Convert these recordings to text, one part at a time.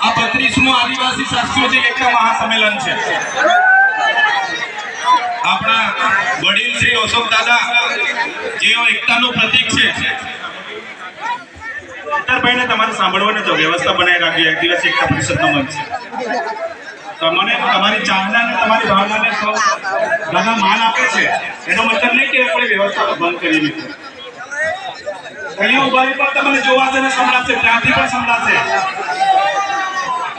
આ બત્રીસમું આદિવાસી સાંસ્કૃતિક એકતા મહાસંમેલન છે. આપણા વડીલ શ્રી અશોક જેઓ એકતાનું પ્રતીક છે. ભાઈને તમારે સાંભળવાનું તો વ્યવસ્થા બનાવી રાખી આદિવાસી એકતા પરિષદનો મંચ. છે તમને તમારી ચાહના ને તમારી ભાવનાને સૌ દાદા માન આપે છે. એનો મતલબ નહીં કે આપણે વ્યવસ્થા બંધ કરી દીધી. અહીંયા ઉભારી પર તમને જોવાશે ને સંભળાશે, ત્યાંથી પણ સંભળાશે.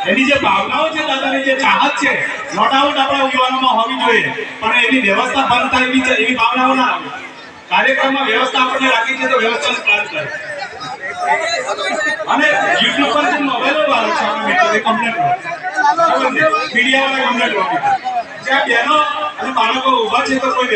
એની જે ભાવનાઓ છે, દાદાની જે ચાહત છે નો ડાઉટ આપણા યુવાનોમાં હોવી જોઈએ. પણ એની વ્યવસ્થા બંધ થાય એવી છે, એવી ભાવનાઓ ના આવે. કાર્યક્રમમાં વ્યવસ્થા આપણને રાખી છે તો વ્યવસ્થાનું પાલન કરે. અને યુટ્યુબ પર જે નોવેલો વાળો છે મિત્રો એ કમ્પ્લેટ મીડિયા વાળા કમ્પ્લેટ જ્યાં બહેનો અને બાળકો ઊભા છે તો કોઈ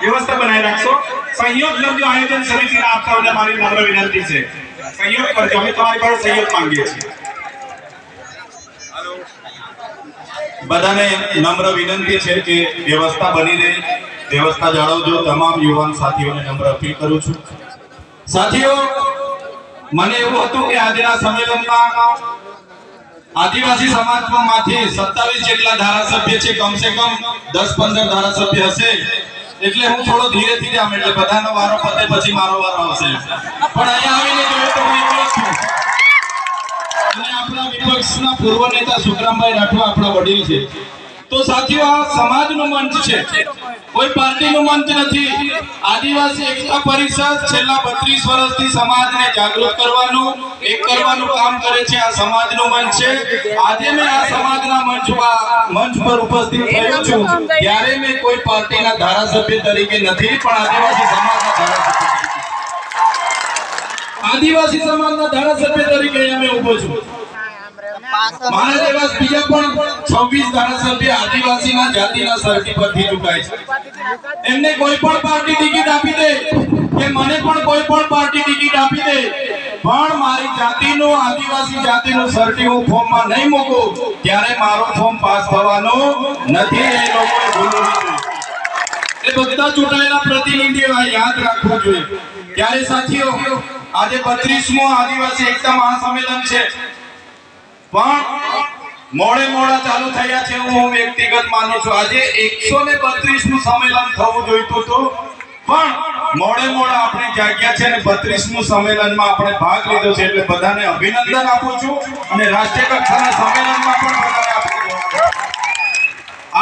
વ્યવસ્થા બનાવી રાખશો સહયોગ લગ્ન આયોજન સમિતિને આપતા મારી નમ્ર વિનંતી છે. સંયોગ કરજો, અમે તમારી પાસે સહયોગ માંગીએ છીએ. બધાને નમ્ર વિનંતી છે કે વ્યવસ્થા બની રહે વ્યવસ્થા જાળવજો. તમામ યુવાન સાથીઓને નમ્ર અપીલ કરું છું. સાથીઓ, મને એવું હતું કે આજના સંમેલનમાં આદિવાસી સમાજમાંથી સત્તાવીસ જેટલા ધારાસભ્ય છે, કમસે કમ દસ પંદર ધારાસભ્ય હશે. એટલે હું થોડો ધીરે ધીરે આમ એટલે બધાનો વારો પતે પછી મારો વારો હશે પણ અહીંયા આવીને જોઈએ તો હું એકલો છું, અને આપણા વિપક્ષના પૂર્વ નેતા સુખરામભાઈ રાઠવા આપણા વડીલ છે. તો સાથીઓ, આ સમાજનું મંચ છે. કોઈ પાર્ટીનું મંચ નથી. આદિવાસી એકતા પરિષદ છેલ્લા 32 વર્ષથી સમાજને જાગૃત કરવાનું, એક કરવાનું કામ કરે છે. આ સમાજનું મંચ છે. આજે મેં આ સમાજના મંચમાં, મંચ પર ઉપસ્થિત થયો છું. ત્યારે મેં કોઈ પાર્ટીના ધારાસભ્ય તરીકે નથી, પણ આદિવાસી સમાજના ધારાસભ્ય આદિવાસી સમાજના ધારાસભ્ય તરીકે અમે ઊભો છું. મારા જેવા બીજા પણ 26 ધારાસભ્ય આદિવાસીના જાતિના સરકી પરથી ચૂકાય છે. એમને કોઈ પણ પાર્ટી ટિકિટ આપી દે કે મને પણ કોઈ પણ પાર્ટી ટિકિટ આપી દે. પણ મારી જાતિનું, આદિવાસી જાતિનું સર્ટી હું ફોર્મમાં નહીં મૂકું, ત્યારે મારો ફોર્મ પાસ થવાનો નથી. એ લોકોએ ભૂલવું એ બધા ચૂંટાયેલા પ્રતિનિધિઓ આ યાદ રાખવું જોઈએ. ત્યારે સાથીઓ, આજે 32મો આદિવાસી એકતા મહાસંમેલન છે. પણ મોડે મોડા ચાલુ થયા છે હું વ્યક્તિગત માનું છું. આજે 132 નું સંમેલન થવું જોઈતું હતું. પણ મોડે મોડા આપણે જાગ્યા છે અને 32 નું સંમેલનમાં આપણે ભાગ લીધો છે એટલે બધાને અભિનંદન આપું છું અને રાષ્ટ્રીય કક્ષાના સંમેલનમાં પણ બધાને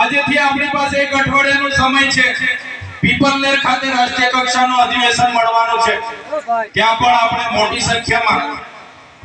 આજેથી આપણી પાસે એક અઠવાડિયાનો સમય છે. પીપલનેર ખાતે રાષ્ટ્રીય કક્ષાનું અધિવેશન મળવાનું છે. ત્યાં પણ આપણે મોટી સંખ્યામાં